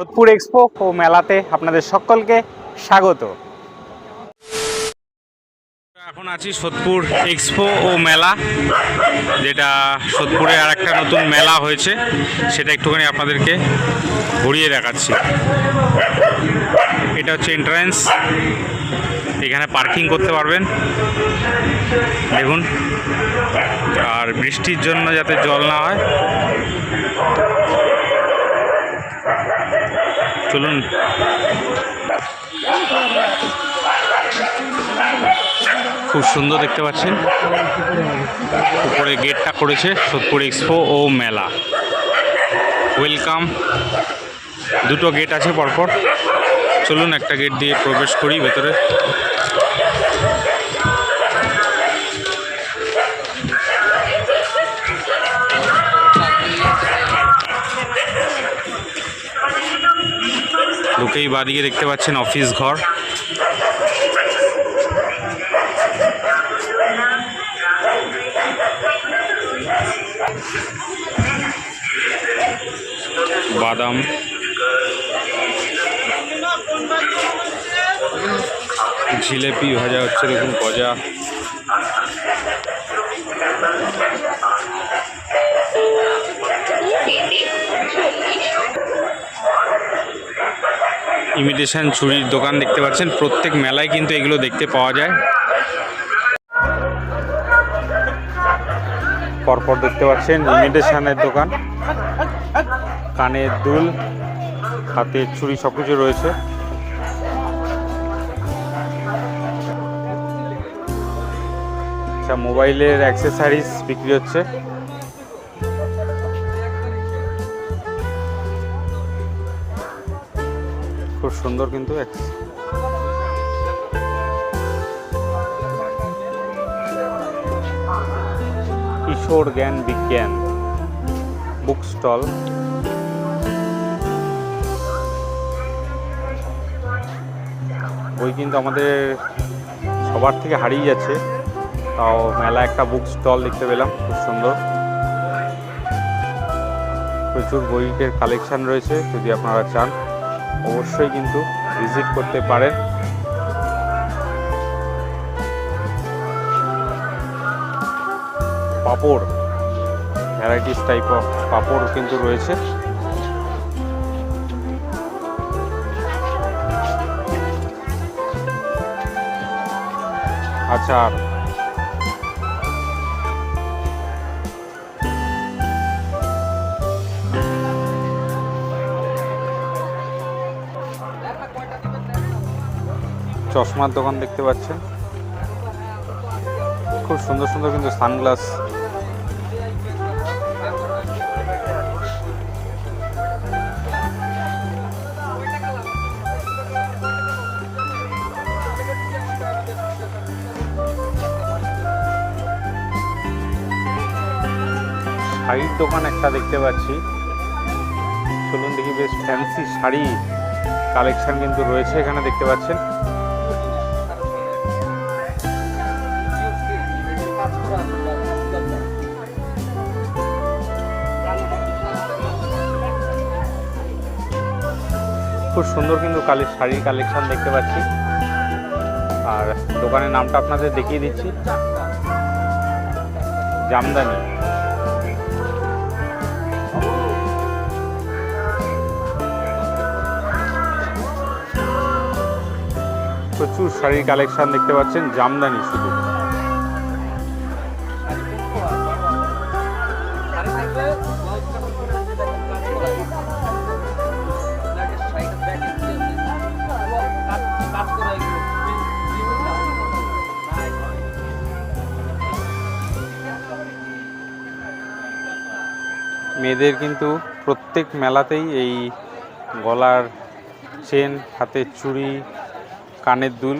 Sodepur expo ও মেলাতে আপনাদের সকলকে স্বাগত। এখন আছি সোদপুর এক্সপো ও মেলা, যেটা সোদপুরে আর একটা নতুন মেলা হয়েছে, সেটা একটুখানি আপনাদেরকে ঘুরিয়ে দেখাচ্ছি। এটা হচ্ছে এন্ট্রান্স এখানে পার্কিং করতে পারবেন। দেখুন, আর বৃষ্টির জন্য যাতে জল না হয়। চলুন। খুব সুন্দর দেখতে পাচ্ছেন। উপরে গেটটা করেছে সোদপুর এক্সপো ও মেলা। ওয়েলকাম। দুটো গেট আছে পরপর। চলুন একটা গেট দিয়ে প্রবেশ করি ভেতরে। ঢুকেই বাদিকে দেখতে পাচ্ছেন অফিস ঘর। বাদাম। জিলেপি ভাজা হচ্ছে দেখুন গজা। ইমিটেশন চুরির দোকান দেখতে পাচ্ছেন। প্রত্যেক মেলায় কিন্তু এগুলো দেখতে পাওয়া যায়। পরপর দেখতে পাচ্ছেন ইমিটেশনের দোকান। কানের দুল হাতের ছুরি সব কিছু রয়েছে। আচ্ছা মোবাইলের অ্যাক্সেসারিজ বিক্রি হচ্ছে। সুন্দর কিন্তু কিশোর জ্ঞান বিজ্ঞান বুক স্টল বই কিন্তু আমাদের সবার থেকে হারিয়ে যাচ্ছে। তাও মেলা একটা বুক স্টল দেখতে পেলাম, খুব সুন্দর। প্রচুর বইয়ের কালেকশন রয়েছে, যদি আপনারা চান। অবশ্যই কিন্তু ভিজিট করতে পারেন। Papad varieties type of papad কিন্তু রয়েছে। আচার চশমার দোকান দেখতে পাচ্ছেন। খুব সুন্দর সুন্দর কিন্তু সানগ্লাস। শাড়ির দোকান একটা দেখতে পাচ্ছি। চলুন দেখি, বেশ ফ্যান্সি শাড়ি কালেকশন কিন্তু রয়েছে এখানে দেখতে পাচ্ছেন। খুব সুন্দর কিন্তু কালি, শাড়ির কালেকশন দেখতে পাচ্ছি। আর দোকানের নামটা আপনাদের দেখিয়ে দিচ্ছি। জামদানি। প্রচুর শাড়ির কালেকশন দেখতে পাচ্ছেন, জামদানি শুধু। মেয়েদের কিন্তু প্রত্যেক মেলাতেই এই গলার চেন হাতের চুড়ি, কানের দুল,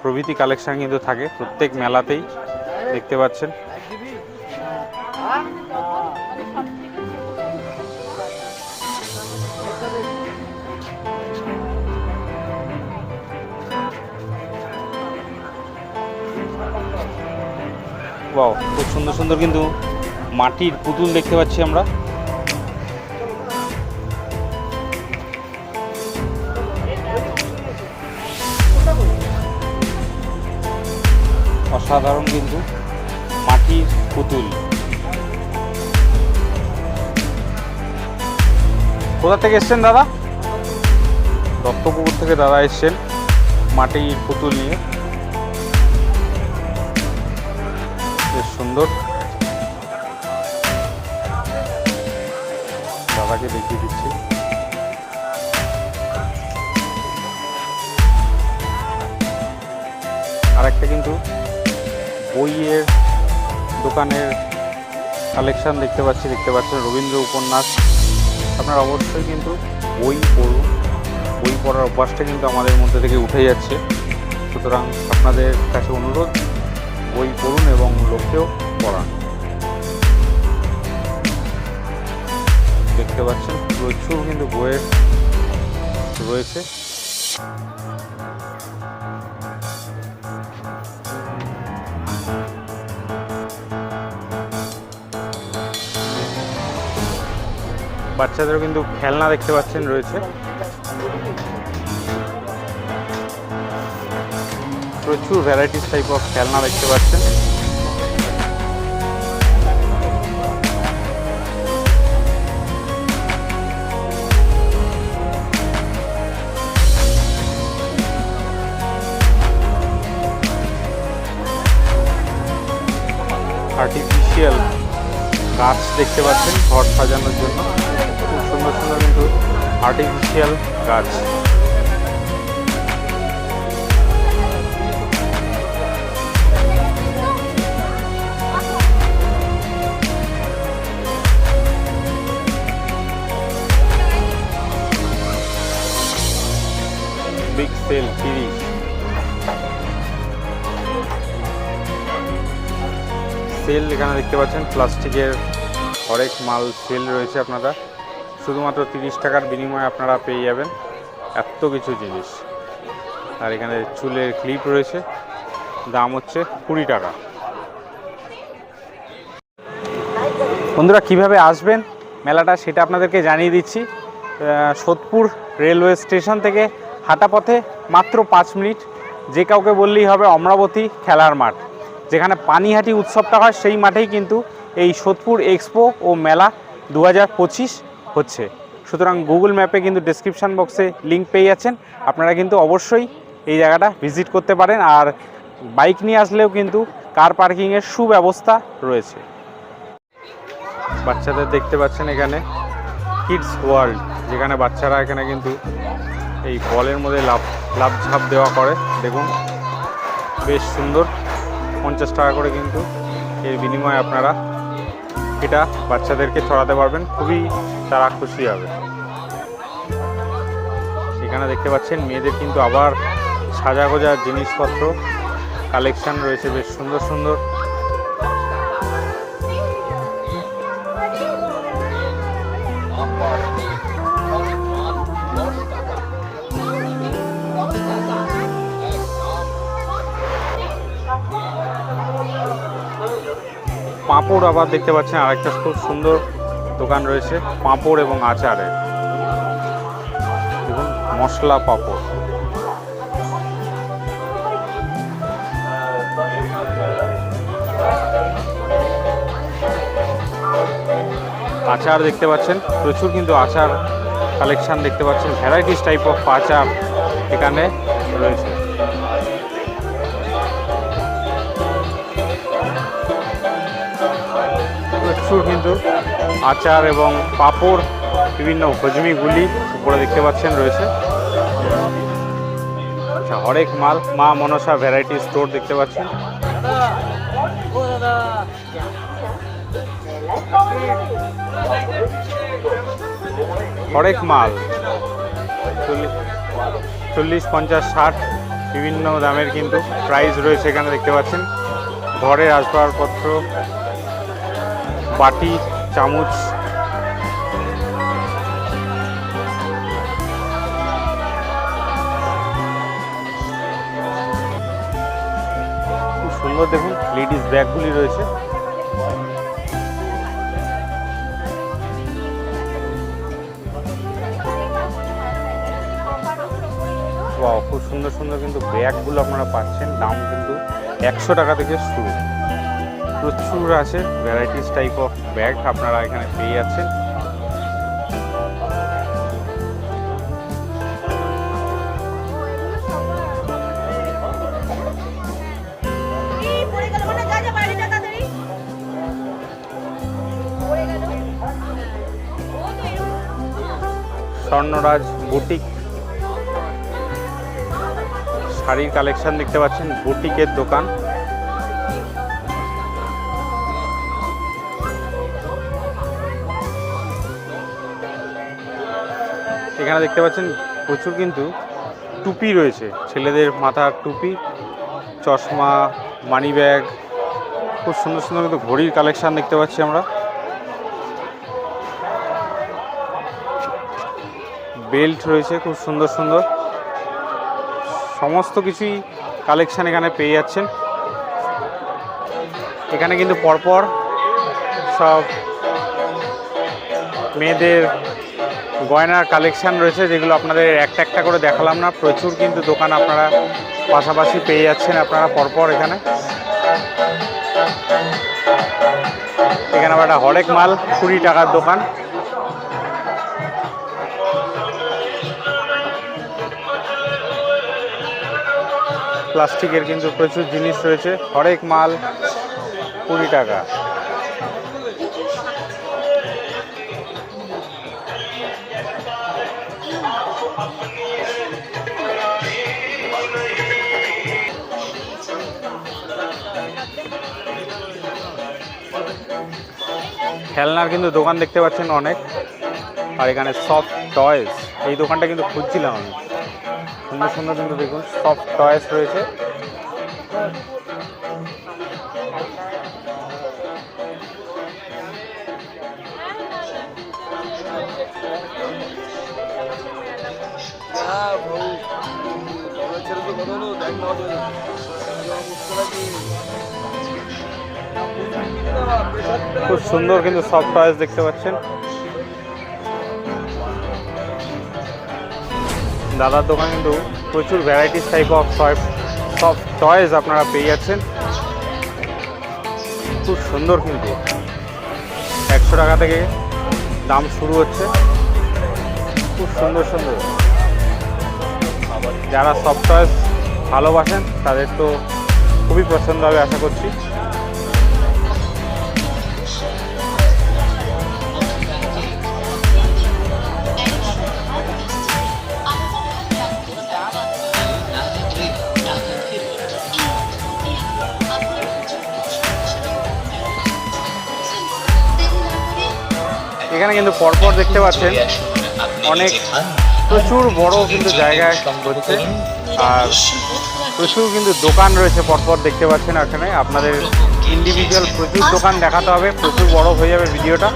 প্রভৃতি কালেকশন কিন্তু থাকে প্রত্যেক মেলাতেই। দেখতে পাচ্ছেন। খুব সুন্দর সুন্দর কিন্তু মাটির পুতুল দেখতে পাচ্ছি আমরা। অসাধারণ কিন্তু মাটির পুতুল। কোথা থেকে এসছেন দাদা? দত্তপুকুর থেকে দাদা এসছেন মাটির পুতুল নিয়ে। বেশ সুন্দর। দাদাকে দেখিয়ে দিচ্ছি। আরেকটা কিন্তু বইয়ের দোকানের কালেকশান দেখতে পাচ্ছি, দেখতে পাচ্ছেন রবীন্দ্র উপন্যাস। আপনারা অবশ্যই কিন্তু বই পড়ুন। বই পড়ার অভ্যাসটা কিন্তু আমাদের মধ্যে থেকে উঠে যাচ্ছে। সুতরাং আপনাদের কাছে অনুরোধ, বই পড়ুন এবং লোককেও পড়ান। দেখতে পাচ্ছেন প্রচুর কিন্তু বইয়ের রয়েছে। বাচ্চাদেরও কিন্তু খেলনা দেখতে পাচ্ছেন রয়েছে। প্রচুর ভ্যারাইটিস টাইপ অফ খেলনা দেখতে পাচ্ছেন। গাছ দেখতে পাচ্ছেন, ঘর সাজানোর জন্য। খুব সুন্দর সুন্দর কিন্তু আর্টিফিশিয়াল গাছ। বিগ সেল তিরিশ সেল এখানে দেখতে পাচ্ছেন, প্লাস্টিকের হরেক মাল সেল রয়েছে আপনারা। শুধুমাত্র তিরিশ টাকার বিনিময়ে আপনারা পেয়ে যাবেন এত কিছু জিনিস। আর এখানে চুলের ক্লিপ রয়েছে, দাম হচ্ছে কুড়ি টাকা। বন্ধুরা, কীভাবে আসবেন মেলাটা সেটা আপনাদেরকে জানিয়ে দিচ্ছি। সোদপুর রেলওয়ে স্টেশন থেকে হাঁটা পথে মাত্র পাঁচ মিনিট। যে কাউকে বললেই হবে, অমরাবতী খেলার মাঠ। যেখানে পানিহাটি উৎসবটা হয়, সেই মাঠেই কিন্তু এই সোদপুর এক্সপো ও মেলা দু হাজার পঁচিশ হচ্ছে। সুতরাং গুগল ম্যাপে কিন্তু ডেসক্রিপশান বক্সে লিঙ্ক পেয়ে যাচ্ছেন। আপনারা কিন্তু অবশ্যই এই জায়গাটা ভিজিট করতে পারেন আর বাইক নিয়ে আসলেও কিন্তু কার পার্কিংয়ের সুব্যবস্থা রয়েছে। বাচ্চাদের দেখতে পাচ্ছেন এখানে কিডস ওয়ার্ল্ড যেখানে বাচ্চারা এখানে কিন্তু এই বলের মধ্যে লাভ লাভ ঝাঁপ দেওয়া করে। দেখুন, বেশ সুন্দর। পঞ্চাশ টাকা করে কিন্তু এর বিনিময়ে আপনারা এটা বাচ্চাদেরকে ছড়াতে পারবেন। খুবই তারা খুশি হবে। এখানে দেখতে পাচ্ছেন, মেয়েদের কিন্তু আবার সাজা গোজা জিনিসপত্র, কালেকশান রয়েছে বেশ সুন্দর সুন্দর। পাঁপড় আবার দেখতে পাচ্ছেন আরেকটা খুব সুন্দর দোকান রয়েছে, পাঁপড় এবং আচারের দেখুন, মশলা পাঁপড়। আচার দেখতে পাচ্ছেন, প্রচুর কিন্তু আচার কালেকশন দেখতে পাচ্ছেন ভ্যারাইটিস টাইপ অফ আচার এখানে রয়েছে। প্রচুর কিন্তু আচার এবং পাঁপড়, বিভিন্ন ভজমিগুলি উপরে দেখতে পাচ্ছেন রয়েছে। আচ্ছা হরেক মাল, মা মনসা ভ্যারাইটি স্টোর দেখতে পাচ্ছেন। হরেক মাল, চল্লিশ পঞ্চাশ, ষাট, বিভিন্ন দামের কিন্তু প্রাইস রয়েছে এখানে দেখতে পাচ্ছেন। ঘরের আসবাবপত্র বাটি, চামচ। খুব সুন্দর দেখুন, লেডিস ব্যাগগুলি রয়েছে। খুব সুন্দর সুন্দর কিন্তু ব্যাগগুলো আপনারা পাচ্ছেন। দাম কিন্তু একশো টাকা থেকে শুরু। প্রচুর আছে ভ্যারাইটিস টাইপ অফ ব্যাগ আপনারা এখানে পেয়ে যাচ্ছেন। স্বর্ণরাজ বুটিক। শাড়ির কালেকশন দেখতে পাচ্ছেন, বুটিকের দোকান। এখানে দেখতে পাচ্ছেন প্রচুর কিন্তু টুপি রয়েছে। ছেলেদের মাথার টুপি, চশমা মানি ব্যাগ খুব সুন্দর সুন্দর কিন্তু ঘড়ির কালেকশন দেখতে পাচ্ছি আমরা। বেল্ট রয়েছে খুব সুন্দর সুন্দর। সমস্ত কিছুই কালেকশন এখানে পেয়ে যাচ্ছেন। এখানে কিন্তু পরপর সব মেয়েদের গয়নার কালেকশন রয়েছে, যেগুলো আপনাদের একটা একটা করে দেখালাম না। প্রচুর কিন্তু দোকান আপনারা পাশাপাশি পেয়ে যাচ্ছেন আপনারা পরপর এখানে। এখানে আবার একটা হরেক মাল, কুড়ি টাকার দোকান। প্লাস্টিকের কিন্তু প্রচুর জিনিস রয়েছে, হরেক মাল কুড়ি টাকা। খেলনার কিন্তু দোকান দেখতে পাচ্ছেন অনেক, আর এখানে সফট টয়েস এই দোকানটা কিন্তু খুঁজছিলাম আমি। সুন্দর সুন্দর কিন্তু দেখুন সফট টয়েস রয়েছে। খুব সুন্দর কিন্তু সফট টয়েস দেখতে পাচ্ছেন। দাদার দোকান কিন্তু প্রচুর varieties type of soft toys আপনারা পেয়ে যাচ্ছেন। খুব সুন্দর কিন্তু। একশো টাকা থেকে দাম শুরু হচ্ছে। খুব সুন্দর সুন্দর। যারা সফট টয়েস ভালোবাসেন, তাদের তো খুবই পছন্দ হবে আশা করছি। এখানে কিন্তু পরপর দেখতে পাচ্ছেন, অনেক প্রচুর বড় কিন্তু জায়গায় আর প্রচুর কিন্তু দোকান রয়েছে পরপর দেখতে পাচ্ছেন এখানে। আপনাদের ইন্ডিভিজুয়াল প্রচুর দোকান দেখাতে হবে, প্রচুর বড় হয়ে যাবে ভিডিওটা।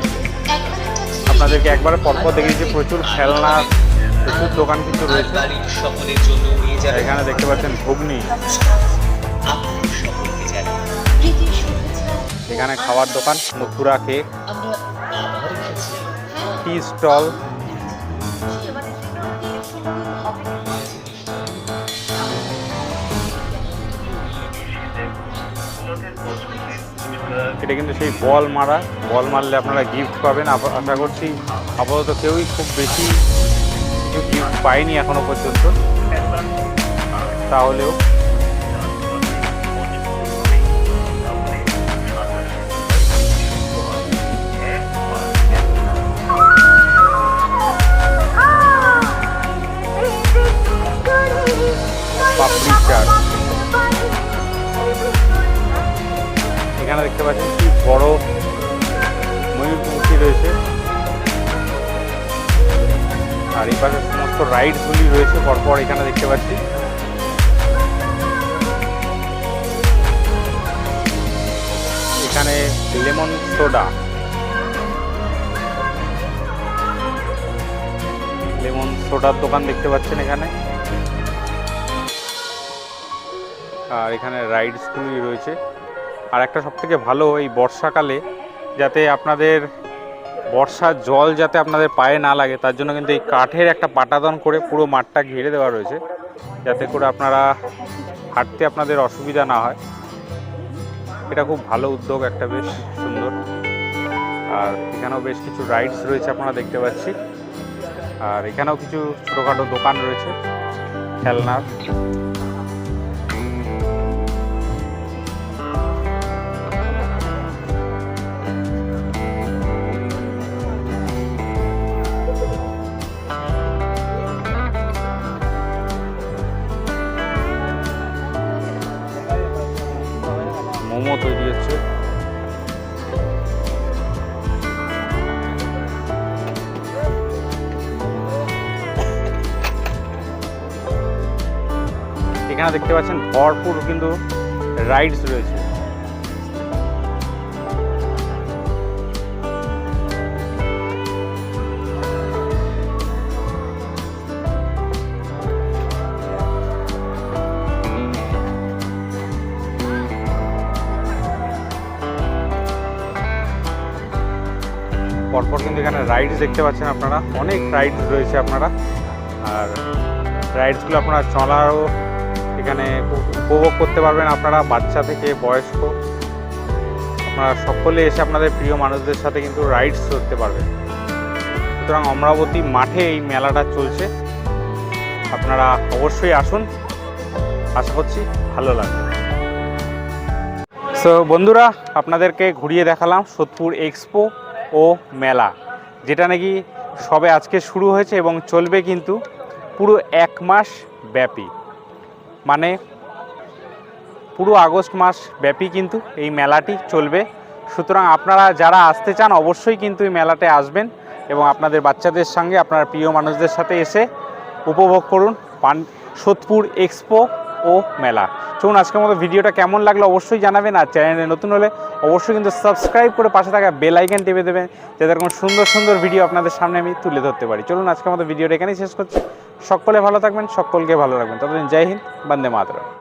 আপনাদেরকে একবারে পরপর দেখিয়েছি, প্রচুর খেলনা, প্রচুর দোকান কিন্তু রয়েছে। এখানে দেখতে পাচ্ছেন ঘুগনি। এখানে খাবার দোকান, মথুরা কেক টি স্টল এটা কিন্তু সেই বল মারা। বল মারলে আপনারা গিফট পাবেন। আশা করছি আপাতত কেউই খুব বেশি কিছু গিফট পায়নি এখনও পর্যন্ত। তাহলেও। পাপড়ি চাট এখানে দেখতে পাচ্ছেন কি বড় ময়ূরপঙ্খী রয়েছে। আর এই পাশে সমস্ত রাইডসগুলি রয়েছে, পরপর এখানে দেখতে পাচ্ছি। এখানে লেমন সোডা। লেমন সোডার দোকান দেখতে পাচ্ছেন এখানে। আর এখানে রাইডসগুলি রয়েছে। আর একটা সব থেকে ভালো এই বর্ষাকালে যাতে আপনাদের বর্ষার জল যাতে আপনাদের পায়ে না লাগে, তার জন্য কিন্তু এই কাঠের একটা পাটাদন করে পুরো মাঠটা ঘিরে দেওয়া রয়েছে, যাতে করে আপনারা হাঁটতে আপনাদের অসুবিধা না হয়। এটা খুব ভালো উদ্যোগ, একটা বেশ সুন্দর। আর এখানেও বেশ কিছু রাইডস রয়েছে আপনারা দেখতে পাচ্ছি। আর এখানেও কিছু ছোটোখাটো দোকান রয়েছে, খেলনার। এখানে দেখতে পাচ্ছেন ভরপুর কিন্তু রাইডস রয়েছে। পরপর কিন্তু এখানে রাইডস দেখতে পাচ্ছেন আপনারা। অনেক রাইডস রয়েছে আপনারা। আর রাইডসগুলো আপনারা চলারও এখানে উপভোগ করতে পারবেন আপনারা বাচ্চা থেকে বয়স্ক। আপনারা সকলে এসে আপনাদের প্রিয় মানুষদের সাথে কিন্তু রাইডস করতে পারবেন। সুতরাং অমরাবতী মাঠে এই মেলাটা চলছে। আপনারা অবশ্যই আসুন। আশা করছি ভালো লাগবে। সো বন্ধুরা, আপনাদেরকে ঘুরিয়ে দেখালাম সোদপুর এক্সপো ও মেলা, যেটা নাকি সবে আজকে শুরু হয়েছে এবং চলবে কিন্তু পুরো এক মাস ব্যাপী। মানে পুরো আগস্ট মাস ব্যাপী কিন্তু এই মেলাটি চলবে। সুতরাং আপনারা যারা আসতে চান, অবশ্যই কিন্তু এই মেলাতে আসবেন এবং আপনাদের বাচ্চাদের সঙ্গে, আপনার প্রিয় মানুষদের সাথে এসে উপভোগ করুন পান সোদপুর এক্সপো ও মেলা। চলুন আজকের মতো ভিডিওটা কেমন লাগল অবশ্যই জানাবেন, আর চ্যানেলে নতুন হলে অবশ্যই কিন্তু সাবস্ক্রাইব করে পাশে থাকা বেল আইকন টিপে দেবেন, যাতে এরকম সুন্দর সুন্দর ভিডিও আপনাদের সামনে আমি তুলে ধরতে পারি। চলুন আজকের মতো ভিডিওটা এখানেই শেষ করছি। সকলে ভালো থাকবেন, সকলকে ভালো রাখবেন। ততদিন জয় হিন্দ, বন্দে মাতরম।